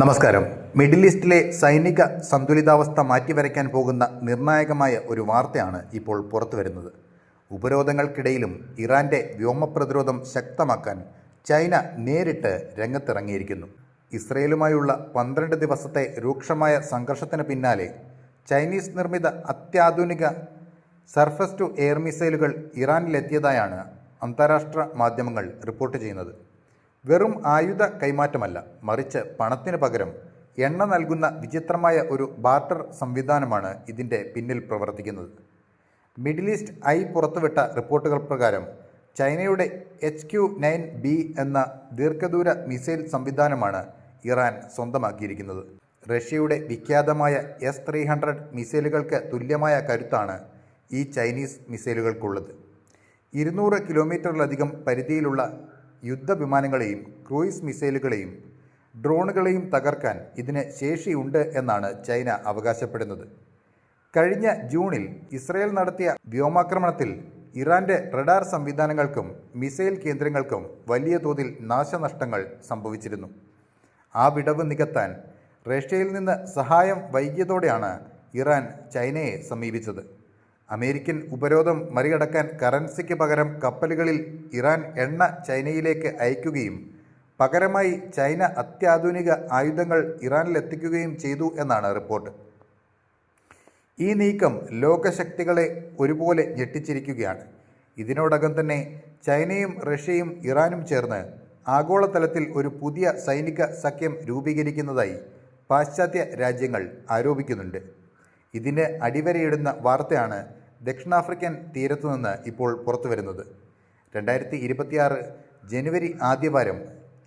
നമസ്കാരം. മിഡിൽ ഈസ്റ്റിലെ സൈനിക സന്തുലിതാവസ്ഥ മാറ്റിവരയ്ക്കാൻ പോകുന്ന നിർണായകമായ ഒരു വാർത്തയാണ് ഇപ്പോൾ പുറത്തു വരുന്നത്. ഉപരോധങ്ങൾക്കിടയിലും ഇറാന്റെ വ്യോമ പ്രതിരോധം ശക്തമാക്കാൻ ചൈന നേരിട്ട് രംഗത്തിറങ്ങിയിരിക്കുന്നു. ഇസ്രയേലുമായുള്ള പന്ത്രണ്ട് ദിവസത്തെ രൂക്ഷമായ സംഘർഷത്തിന് പിന്നാലെ ചൈനീസ് നിർമ്മിത അത്യാധുനിക സർഫസ് ടു എയർ മിസൈലുകൾ ഇറാനിലെത്തിയതായാണ് അന്താരാഷ്ട്ര മാധ്യമങ്ങൾ റിപ്പോർട്ട് ചെയ്യുന്നത്. വെറും ആയുധ കൈമാറ്റമല്ല മറിച്ച് പണത്തിന് പകരം എണ്ണ നൽകുന്ന വിചിത്രമായ ഒരു ബാർട്ടർ സംവിധാനമാണ് ഇതിന്റെ പിന്നിൽ പ്രവർത്തിക്കുന്നത്. മിഡിൽ ഈസ്റ്റ് ഐ പുറത്തുവിട്ട റിപ്പോർട്ടുകൾ പ്രകാരം ചൈനയുടെ എച്ച് ക്യു നയൻ ബി എന്ന ദീർഘദൂര മിസൈൽ സംവിധാനമാണ് ഇറാൻ സ്വന്തമാക്കിയിരിക്കുന്നത്. റഷ്യയുടെ വിഖ്യാതമായ എസ് ത്രീ ഹൺഡ്രഡ് മിസൈലുകൾക്ക് തുല്യമായ കരുത്താണ് ഈ ചൈനീസ് മിസൈലുകൾക്കുള്ളത്. ഇരുന്നൂറ് കിലോമീറ്ററിലധികം പരിധിയിലുള്ള യുദ്ധവിമാനങ്ങളെയും ക്രൂയിസ് മിസൈലുകളെയും ഡ്രോണുകളെയും തകർക്കാൻ ഇതിന് ശേഷിയുണ്ട് എന്നാണ് ചൈന അവകാശപ്പെടുന്നത്. കഴിഞ്ഞ ജൂണിൽ ഇസ്രയേൽ നടത്തിയ വ്യോമാക്രമണത്തിൽ ഇറാന്റെ റഡാർ സംവിധാനങ്ങൾക്കും മിസൈൽ കേന്ദ്രങ്ങൾക്കും വലിയ തോതിൽ നാശനഷ്ടങ്ങൾ സംഭവിച്ചിരുന്നു. ആ വിടവ് നികത്താൻ റഷ്യയിൽ നിന്ന് സഹായം വൈകിയതോടെയാണ് ഇറാൻ ചൈനയെ സമീപിച്ചത്. അമേരിക്കൻ ഉപരോധം മറികടക്കാൻ കറൻസിക്ക് പകരം കപ്പലുകളിൽ ഇറാൻ എണ്ണ ചൈനയിലേക്ക് അയക്കുകയും പകരമായി ചൈന അത്യാധുനിക ആയുധങ്ങൾ ഇറാനിലെത്തിക്കുകയും ചെയ്തു എന്നാണ് റിപ്പോർട്ട്. ഈ നീക്കം ലോകശക്തികളെ ഒരുപോലെ ഞെട്ടിച്ചിരിക്കുകയാണ്. ഇതിനോടകം തന്നെ ചൈനയും റഷ്യയും ഇറാനും ചേർന്ന് ആഗോളതലത്തിൽ ഒരു പുതിയ സൈനിക സഖ്യം രൂപീകരിക്കുന്നതായി പാശ്ചാത്യ രാജ്യങ്ങൾ ആരോപിക്കുന്നുണ്ട്. ഇതിന് അടിവരയിടുന്ന വാർത്തയാണ് ദക്ഷിണാഫ്രിക്കൻ തീരത്തുനിന്ന് ഇപ്പോൾ പുറത്തുവരുന്നത് രണ്ടായിരത്തി ഇരുപത്തിയാറ് ജനുവരി ആദ്യവാരം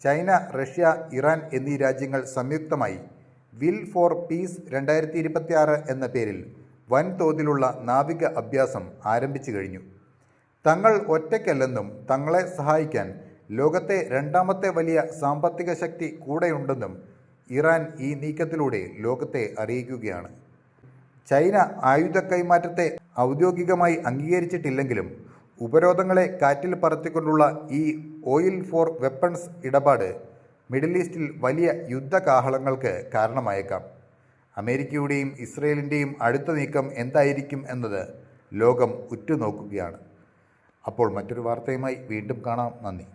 ചൈന റഷ്യ ഇറാൻ എന്നീ രാജ്യങ്ങൾ സംയുക്തമായി വിൽ ഫോർ പീസ് രണ്ടായിരത്തി ഇരുപത്തിയാറ് എന്ന പേരിൽ വൻതോതിലുള്ള നാവിക അഭ്യാസം ആരംഭിച്ചു കഴിഞ്ഞു. തങ്ങൾ ഒറ്റയ്ക്കല്ലെന്നും തങ്ങളെ സഹായിക്കാൻ ലോകത്തെ രണ്ടാമത്തെ വലിയ സാമ്പത്തിക ശക്തി കൂടെയുണ്ടെന്നും ഇറാൻ ഈ നീക്കത്തിലൂടെ ലോകത്തെ അറിയിക്കുകയാണ്. ചൈന ആയുധ കൈമാറ്റത്തെ ഔദ്യോഗികമായി അംഗീകരിച്ചിട്ടില്ലെങ്കിലും ഉപരോധങ്ങളെ കാറ്റിൽ പറത്തിക്കൊണ്ടുള്ള ഈ ഓയിൽ ഫോർ വെപ്പൺസ് ഇടപാട് മിഡിൽ ഈസ്റ്റിൽ വലിയ യുദ്ധകാഹളങ്ങൾക്ക് കാരണമായേക്കാം. അമേരിക്കയുടെയും ഇസ്രയേലിന്റെയും അടുത്ത നീക്കം എന്തായിരിക്കും എന്നത് ലോകം ഉറ്റുനോക്കുകയാണ്. അപ്പോൾ മറ്റൊരു വാർത്തയുമായി വീണ്ടും കാണാം. നന്ദി.